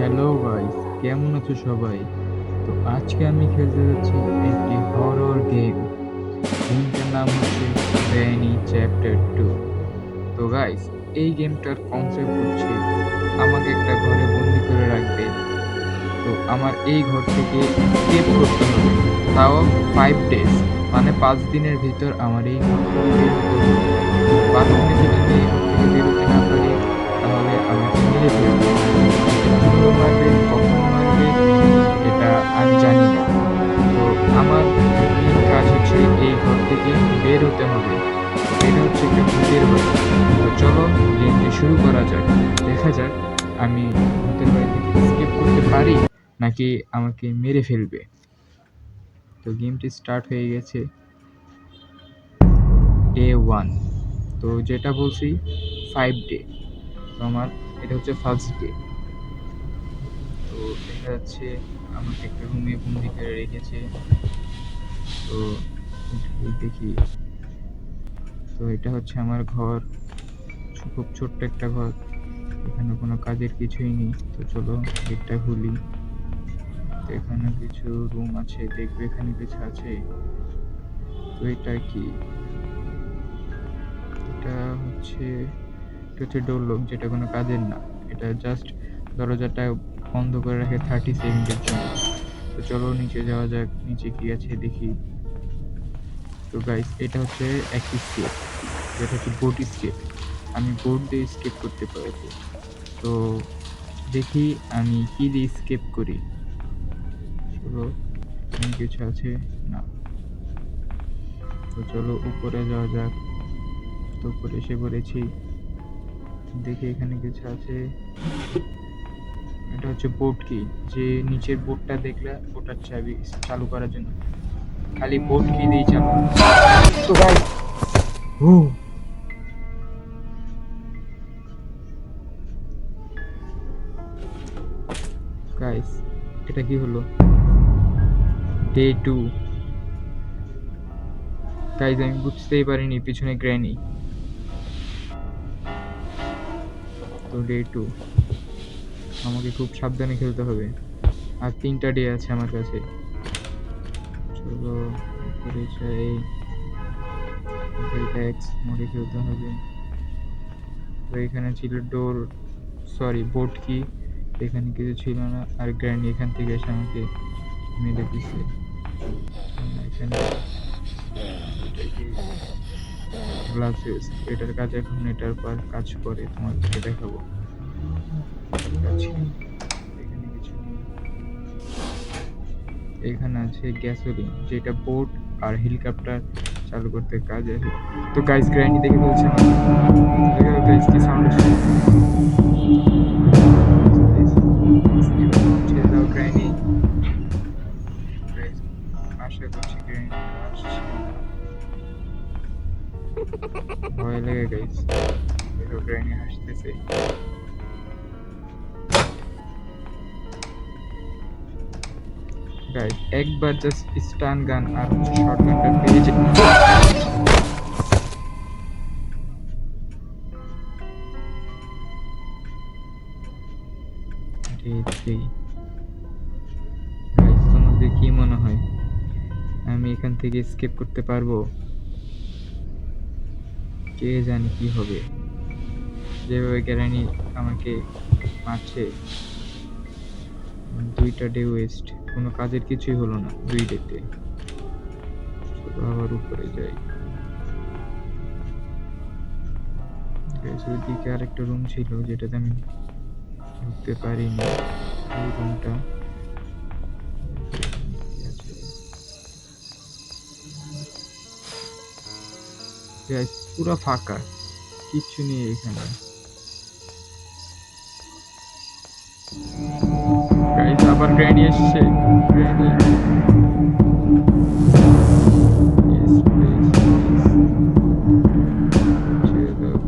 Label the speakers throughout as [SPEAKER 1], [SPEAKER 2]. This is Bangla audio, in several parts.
[SPEAKER 1] হ্যালো গাইস কেমন আছো সবাই? তো আজকে আমি খেলতে যাচ্ছি একটি হরর গেম গেমটার নাম হচ্ছে ব্রেনি চ্যাপ্টার টু তো গাইস এই গেমটার কনসেপ্ট হচ্ছে আমাকে একটা ঘরে বন্দি করে রাখবে। তো আমার এই ঘর থেকে স্কেপ করতে হবে। তাও ফাইভ ডেজ মানে পাঁচ দিনের ভিতর আমার এই ঘর থেকে বের হতে হবে। পাঁচ দিনে যদি আমি ঘর থেকে বেরোতে না পারি, তাহলে আমাকে মেরে ফেলবে কীভাবে মারবে কখন মারবে এটা আমি জানি না তো আমার কাজ হচ্ছে এই ঘর থেকে বের হতে হবে এটা হচ্ছে একটা ভূতের বাড়ি তো চলো গেমটি শুরু করা যাক দেখা যাক আমি ভূতের বাড়ি থেকে স্কেপ করতে পারি নাকি আমাকে মেরে ফেলবে তো গেমটি স্টার্ট হয়ে গেছে ডে ওয়ান তো যেটা বলছি ফাইভ ডে তো আমার এটা হচ্ছে ফার্স্ট ডে তো দেখা যাচ্ছে আমাকে একটা রুমে বন্দি করে রেখেছে। তো দেখি। তো এটা হচ্ছে আমার ঘর। খুব ছোট্ট একটা ঘর। এখানে কোনো কাজের কিছুই নেই। তো চলো গেটটা খুলি। তো এখানে কিছু রুম আছে। দেখবে এখানে কিছু আছে। তো এটা কি? এটা হচ্ছে এটা হচ্ছে ডোর লক যেটা কোনো কাজের না। এটা জাস্ট দরজাটা বন্ধ করে রাখে থার্টি সেকেন্ডের জন্য। তো চলো নিচে যাওয়া যাক, নিচে কি আছে দেখি। তো গাইস এটা হচ্ছে একটি স্কেপ যেটা হচ্ছে বোট স্কেপ আমি বোট দিয়ে স্কেপ করতে পারব। তো দেখি আমি কি দিয়ে স্কেপ করি। চলো কিছু আছে? না। তো চলো উপরে যাওয়া যাক। তো উপরে এসে পড়েছি। দেখি এখানে কিছু আছে। হচ্ছে বোট কি? যে নিচের বোটটা দেখলে ওটার চাবি চালু করার জন্য। খালি বোট কি দিয়েই চালু তো গাইস ও। গাইস এটা কি হলো? ডে টু গাইস আমি বুঝতেই পারিনি পিছনে গ্র্যানি তো ডে টু আমাকে খুব সাবধানে খেলতে হবে। আর তিনটা ডে আছে আমার কাছে। চলো মোডে খেলতে হবে। তো এখানে ছিল ডোর, সরি বোট কি? এখানে কিছু ছিল না। আর গ্র্যান্ড এখান থেকে এসে আমাকে মেরে দিছে। এখানে গ্লাসেস, এটার কাজ এখন এটার পর কাজ করে। তোমাদেরকে দেখাবো। এখানে আছে গ্যাসোলিন যেটা বোট আর হেলিকপ্টার চালু করতে কাজ আসে। তো গাইস গ্র্যান্ডি দেখে বলছে সাউন্ড Guys, আশা করছি গ্র্যান্ডি আসছে। ভয় লেগে গাইস দেখো হাসতেছে। গাইস একবার জাস্ট স্টান গান আর হচ্ছে শর্ট গানটা পেয়ে গাইস তোমাদের কি মনে হয়? আমি এখান থেকে স্কেপ করতে পারব? কে জানে কি হবে? যেভাবে গ্যারানি আমাকে মারছে। দুইটা ডে ওয়েস্ট কোনো কাজের কিছুই হলো না, দুই চলো আবার উপরে যাই। ওইদিকে আরেকটা রুম ছিল যেটাতে আমি ঢুকতে পারিনি। ওই রুমটা পুরো ফাঁকা, কিচ্ছু নেই এখানে। আবার গ্র্যানি এসছে।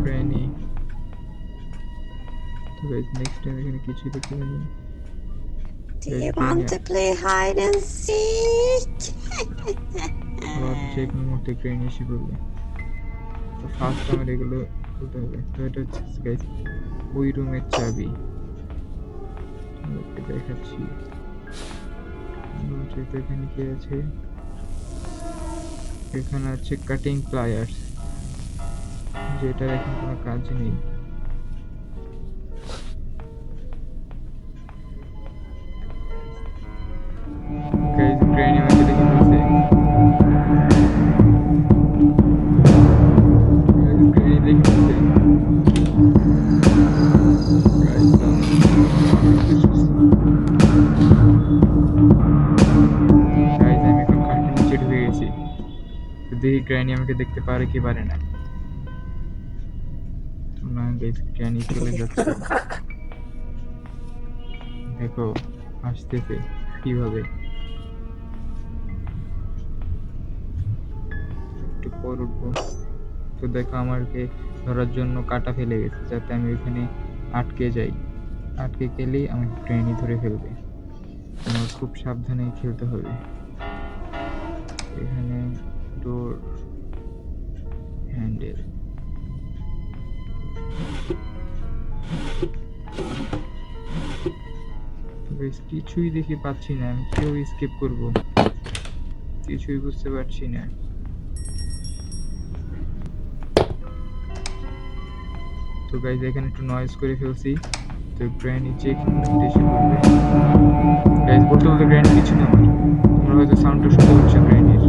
[SPEAKER 1] গ্র্যানি কিছু দেখতে
[SPEAKER 2] Do you want to play hide and seek?
[SPEAKER 1] মুহূর্তে এসে পড়বে তো ফার্স্ট আমার এগুলো খুলতে হবে। তো এটা হচ্ছে গাইস ওই রুমের চাবি। দেখাচ্ছি। এখানে কি আছে? এখানে আছে কাটিং প্লায়ার্স যেটা এখন কোনো কাজ নেই। Guys, granny দেখি গ্র্যানি আমাকে দেখতে পারে কি পারে না? না গাইস গ্র্যানি চলে যাচ্ছে। দেখো, আসতেছে। কীভাবে? একটু পর উঠবো। তো দেখো, আমাকে ধরার জন্য কাটা ফেলে গেছে, যাতে আমি ওখানে আটকে যাই। আটকে গেলেই আমাকে গ্র্যানি ধরে ফেলবে। আমার খুব সাবধানে খেলতে হবে। এখানে ডোর হ্যান্ডেল বেশ কিছুই দেখি পাচ্ছি না, আমি কেউ স্কিপ করব? কিছুই বুঝতে পারছি না। তো গাইজ এখানে একটু নয়েজ করে ফেলছি। তো গ্র্যান্ড এখানে এসে পড়বে গাইজ বলতে বলতে গ্র্যান্ড কিছু না আমার হয়তো সাউন্ডটা শুনতে পাচ্ছ গ্র্যান্ডের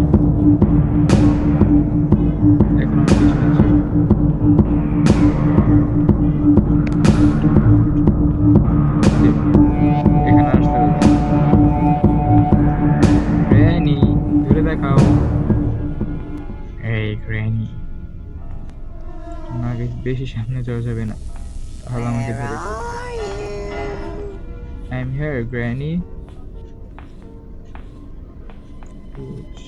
[SPEAKER 1] বেশি সামনে যাওয়া যাবে না। তাহলে আমাকে ধরে। আই এম হিয়ার গ্র্যানি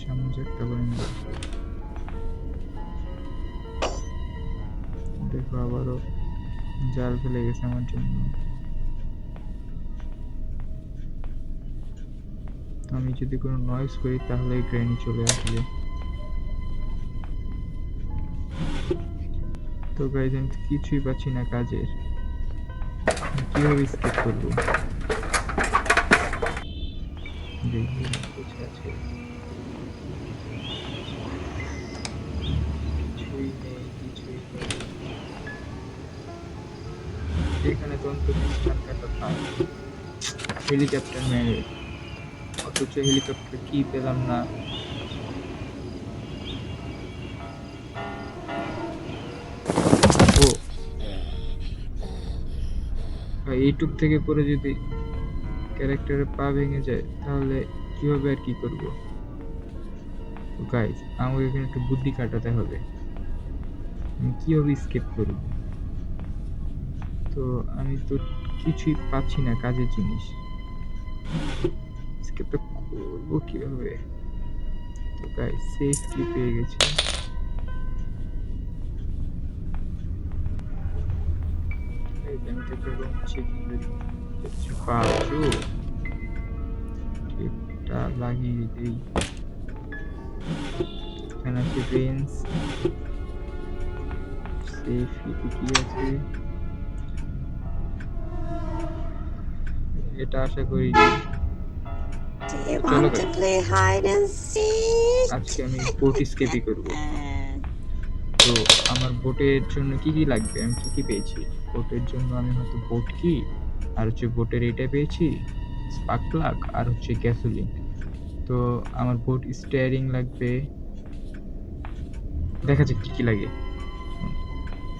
[SPEAKER 1] সামনে একটা করে দেখো আবারও জাল ফেলে গেছে আমার জন্য। আমি যদি কোনো নয়েজ করি তাহলে গ্র্যানি চলে আসবে। তো গাইজ কিছুই পাচ্ছি না কাজের। কীভাবে স্কেপ করব? এখানে তো অন্তত কাটা হেলিকপ্টার মেরে। অথচ হেলিকপ্টার কি পেলাম না। ভাই, এইটুক থেকে পরে যদি ক্যারেক্টারের পা ভেঙে যায়, তাহলে কীভাবে আর কি করব? গাইজ আমাকে এখানে একটু বুদ্ধি কাটাতে হবে। আমি কীভাবে স্কেপ করব? তো আমি তো কিছুই পাচ্ছি না কাজের জিনিস। স্কেপটা করব কীভাবে? তো গাইজ সেফ কি পেয়ে গেছি? একটা রুম চেকিং কিছু পাচ্ছো টেপটা লাগিয়ে দিই। এখানে আছে রেঞ্জ সেফ কি আছে? এটা আশা করি? আজকে আমি বোট স্কেপই করব। তো আমার বোটের জন্য কি কি লাগবে? আমি কি কি পেয়েছি? বোটের জন্য আমি হয়তো বোট কি? আর হচ্ছে বোটের এটা পেয়েছি স্পার্ক প্লাগ আর হচ্ছে গ্যাসোলিন তো আমার বোট স্টিয়ারিং লাগবে। দেখা যাক কি কি লাগে।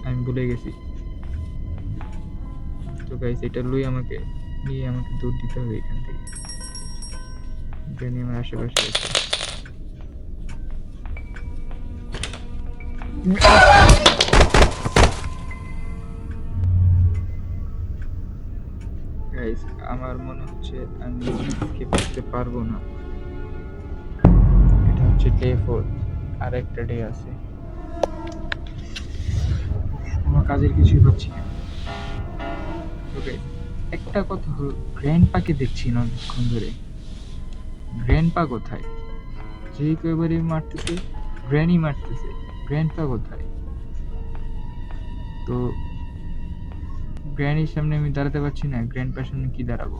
[SPEAKER 1] আমি ভুলে গেছি। তো গাইস এটা লই আমাকে, নিয়ে আমাকে দৌড় দিতে হবে এখান থেকে। আমার আশেপাশে আছে। আমার মনে হচ্ছে আমি স্কিপ করতে পারব না। এটা হচ্ছে ডে ফোর আর একটা ডে আছে। আমার কাজের কিছুই পাচ্ছি না। ওকে একটা কথা হলো গ্র্যান্ড পাকে দেখছি না অনেকক্ষণ ধরে। গ্র্যান্ড পা কোথায়? যে কয়বারই মারতেছে গ্র্যানি মারতেছে। গ্র্যান্ডটা কোথায়? তো গ্র্যান্ডের সামনে আমি দাঁড়াতে পারছি না গ্র্যান্ড সামনে কি দাঁড়াবো?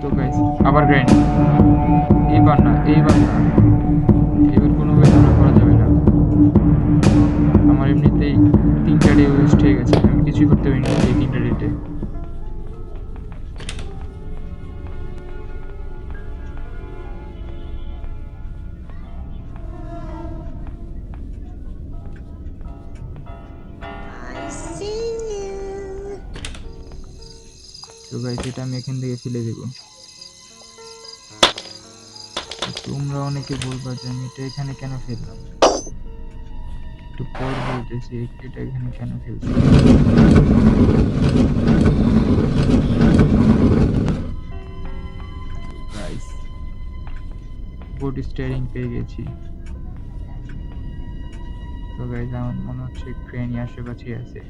[SPEAKER 1] তো গাইস আবার গ্র্যান্ড এইবার না এইবার না। এবার কোনোভাবে করা যাবে না। আমার এমনিতেই ডে ওয়েস্ট হয়ে গেছে আমি কিছুই করতে পারিনি এই তিনটা ডেটে. তো। গাইস এটা আমি এখান থেকে ফেলে দেব। তোমরা অনেকে বলবা যে আমি এটা এখানে কেন ফেললাম? একটু পর বলতেছি এটা এখানে কেন গাইস বোট স্টিয়ারিং পেয়ে গেছি। তো গাইস আমার মনে হচ্ছে ট্রেনই আশেপাশে আছে।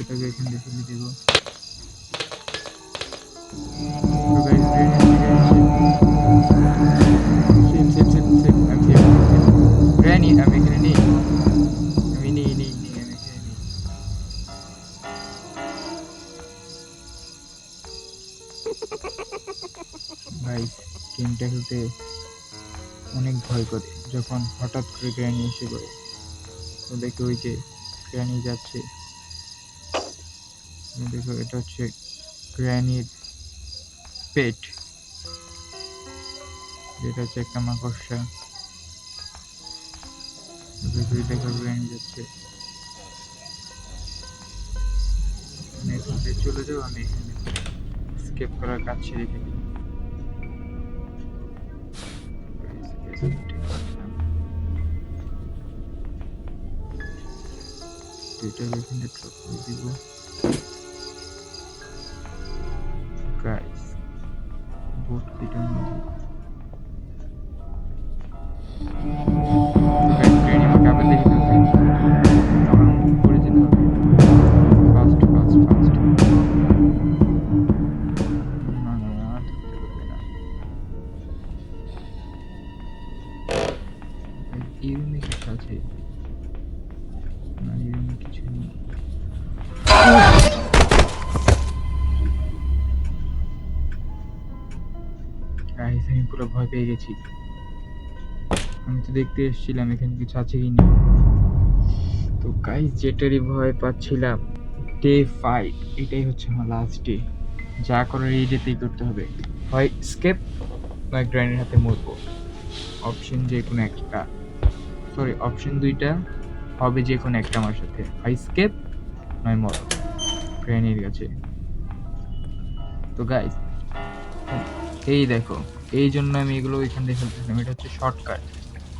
[SPEAKER 1] এটাকে এখান থেকে দেবো। গাইস গেমটা খেলতে অনেক ভয় করে। যখন হঠাৎ করে গ্র্যানি এসে পড়ে তো দেখো ওই যে গ্র্যানি যাচ্ছে দেখো এটা হচ্ছে গ্র্যানির পেট। যেটা হচ্ছে একটা মাকড়সা। দেখো যাচ্ছে। চলে যাব, আমি এখানে স্কেপ করার কাজ ছেড়ে ফেলি। এটা এখানে করে দিব। কিছু আমি পুরো ভয় পেয়ে গেছি। আমি তো দেখতে এসেছিলাম, এখানে কিছু আছে কি না। তো গাইস যেটারই ভয় পাচ্ছিলাম ডে ফাইভ এটাই হচ্ছে আমার লাস্ট ডে যা করার এই ডেতেই করতে হবে। হয় স্কেপ নয় গ্রাইন্ডের হাতে মরবো। অপশন যে কোনো একটা। সরি অপশন দুইটা হবে যে কোনো একটা আমার সাথে। হয় স্কেপ নয় মর গ্রাইনের কাছে। তো গাইস এই দেখো, এই জন্য আমি এগুলো এখান থেকে ফেলতেছিলাম। এটা হচ্ছে শর্টকাট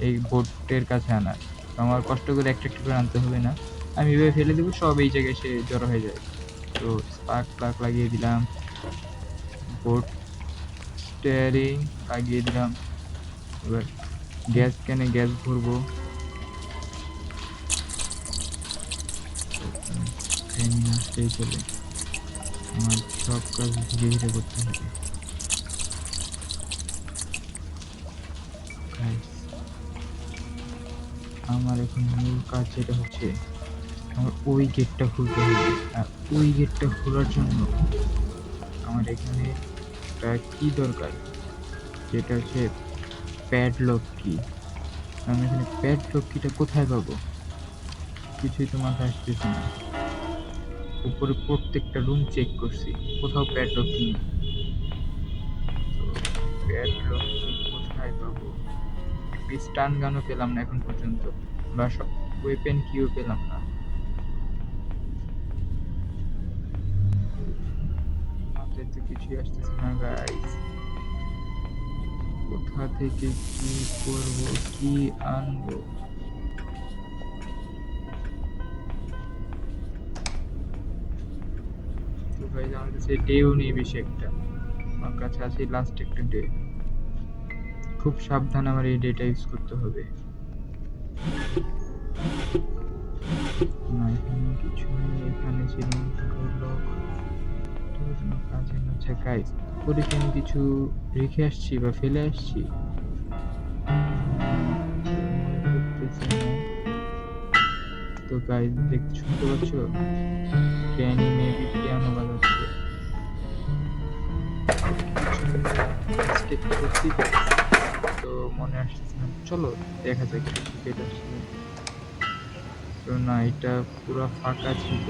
[SPEAKER 1] এই বোটের কাছে আনার। তো আমার কষ্ট করে একটা একটা করে আনতে হবে না। আমি এভাবে ফেলে দেবো, সব এই জায়গায় সে জড়ো হয়ে যায়। তো স্পার্ক প্লাক লাগিয়ে দিলাম। বোট স্টিয়ারিং লাগিয়ে দিলাম। এবার গ্যাস ক্যানে গ্যাস ভরবো। ট্রেন আসতেই চলে। আমার সব কাজ ধীরে ধীরে করতে হবে। আমার এখন মূল কাজ যেটা হচ্ছে, আমার ওই গেটটা খুলতে হবে। আর ওই গেটটা খোলার জন্য আমার এখানে একটা কি দরকার, যেটা হচ্ছে প্যাডলক কি আমি এখানে প্যাডলক কিটা কোথায় পাবো? কিছুই তো মাথায় আসতেছে না। উপরে প্রত্যেকটা রুম চেক করছি। কোথাও প্যাডলক নেই। প্যাডলক কোথায় পাবো? স্টান গানও পেলাম না এখন পর্যন্ত। বা ওয়েপেন কিও পেলাম না। তো কিছুই আসতেছে না গাইস কোথা থেকে কি করব, কি আনব? তো গাইস আমার কাছে ডেও নেই বেশি একটা। আমার কাছে আছে লাস্ট একটা ডে খুব সাবধান আমার এই ডেটা ইউজ করতে হবে। কিছু এখানে ছিল. কাজে আমি কিছু রেখে আসছি বা ফেলে আসছি। তো গাইস দেখতে শুনতে পাচ্ছ? ক্যানি মেবি পিয়ানো বাজাচ্ছে। তো মনে আসছে চলো, দেখা যাক আসছে তো না, এটা পুরো ফাঁকা ছিল।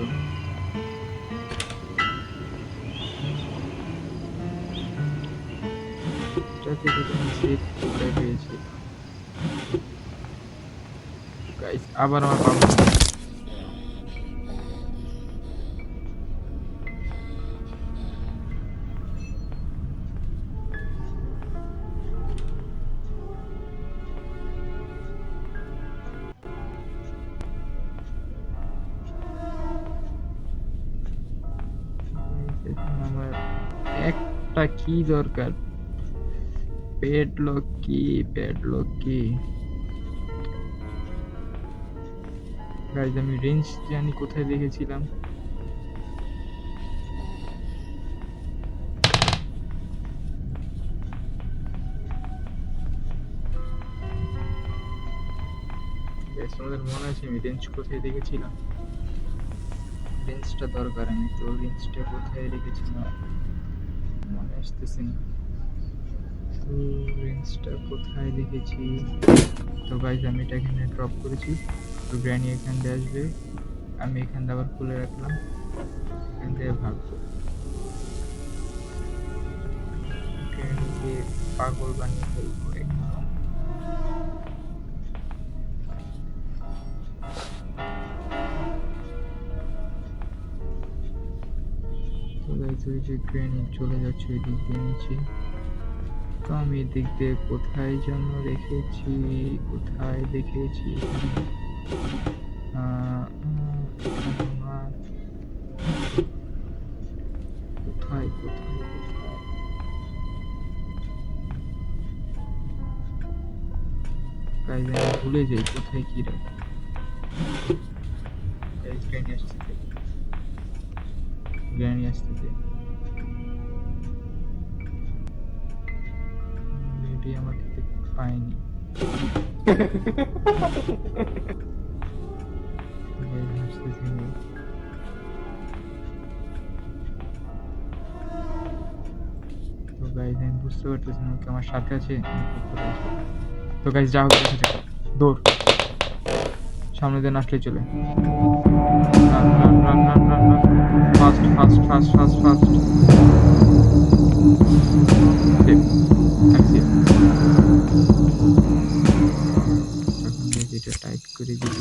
[SPEAKER 1] এটা পেয়েছি আবার আমার একটা কি দরকার? পেড লক কি? পেড লক কি? গাইজ আমি রেঞ্জ জানি কোথায় দেখেছিলাম। তোমাদের মনে আছে আমি রেঞ্জ কোথায় দেখেছিলাম? রেঞ্জটা দরকার, আমি তো রেঞ্জটা কোথায় রেখেছিলাম? আসতেছে। না তো রেঞ্জটা কোথায় দেখেছি? তো গাইজ আমি এটা এখানে ড্রপ করেছি। তো গ্র্যানি এখান দিয়ে আসবে। আমি এখান দিয়ে আবার খুলে রাখলাম। এখান থেকে ভাববো পাগল বানিয়ে ফেলব। ওই যে গ্র্যানি চলে যাচ্ছে ওই দিক দিয়ে নিচে তো আমি এদিক দিয়ে কোথায় যেন রেখেছি কোথায় দেখেছি ভুলে যাই কোথায় কি রাখি গ্র্যানি আসতেছে মেবি আমাকে দেখতে পায়নি Guys, হাসতেছে না। তো গাইজ আমি বুঝতে পারতেছি না আমার সাথে আছে তো গাইজ যা হোক দৌড়। সামনে দিয়ে আসলে চলে। Fast fast fast fast fast এটা টাইপ করে দিব.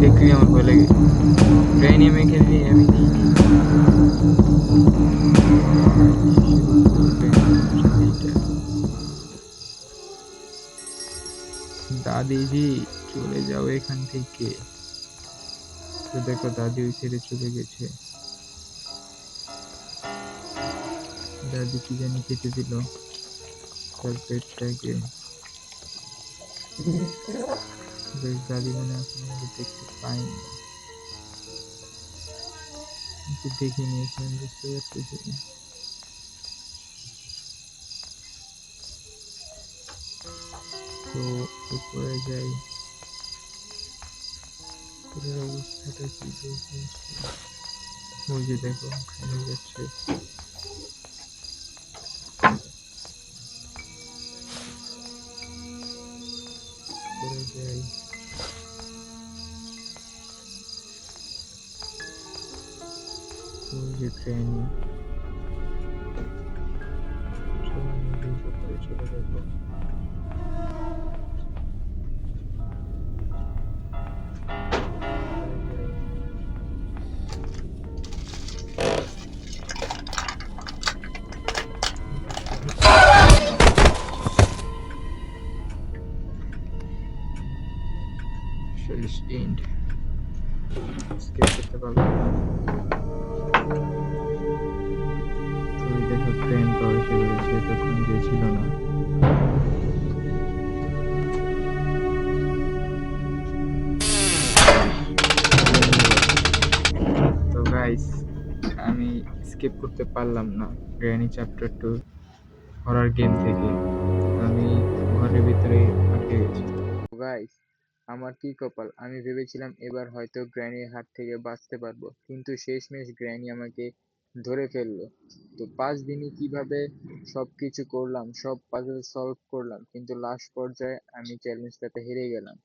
[SPEAKER 1] দেখলি আমার ভয় লাগে। ট্রেনে আমি খেলি আমি দাদিজি চলে যাও এখান থেকে। তো দেখো, দাদি ওই ছেড়ে চলে গেছে। দাদি কি জানি খেতে দিল তার পেটটাকে। বেশ, দাদি মনে হয় দেখতে পাইনি দেখিনি এখানে বুঝতে পারতেছি তো উপরে যাই। উপরের অবস্থাটা কি দেখি ওই যে দেখো খালি যাচ্ছে উপরে যাই ওই যে ট্রেনে চলো আমি দ্রুত করে চলে যাব তো গাইস আমি স্কিপ করতে পারলাম না Granny chapter two horror game থেকে। আমি ঘরের ভিতরে আটকে গেছি। গাইস আমার কি কপাল? আমি ভেবেছিলাম এবার হয়তো গ্র্যানির হাত থেকে বাঁচতে পারব। কিন্তু শেষমেশ গ্র্যানি আমাকে ধরে ফেলল। তো পাঁচ দিনই কীভাবে সবকিছু করলাম, সব পাজল সলভ করলাম, কিন্তু লাস্ট পর্যায়ে আমি চ্যালেঞ্জটাতে হেরে গেলাম।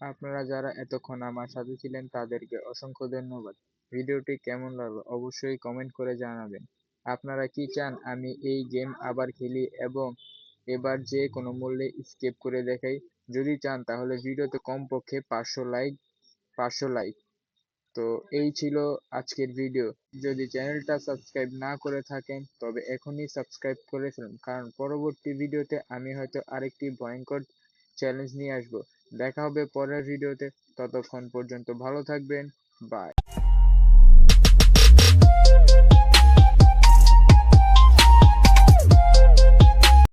[SPEAKER 1] আপনারা যারা এতক্ষণ আমার সাথে ছিলেন, তাদেরকে অসংখ্য ধন্যবাদ। ভিডিওটি কেমন লাগল অবশ্যই কমেন্ট করে জানাবেন। আপনারা কি চান আমি এই গেম আবার খেলি এবং এবার যে কোনো মূল্যে স্কেপ করে দেখাই? যদি চান তাহলে ভিডিওতে কমপক্ষে পাঁচশো লাইক পাঁচশো লাইক তো এই ছিল আজকের ভিডিও যদি চ্যানেলটা সাবস্ক্রাইব না করে থাকেন, তবে এখনই সাবস্ক্রাইব করে ফেলুন। কারণ পরবর্তী ভিডিওতে আমি হয়তো আরেকটি ভয়ঙ্কর চ্যালেঞ্জ নিয়ে আসব। দেখা হবে পরের ভিডিওতে ততক্ষণ পর্যন্ত ভালো থাকবেন। বাই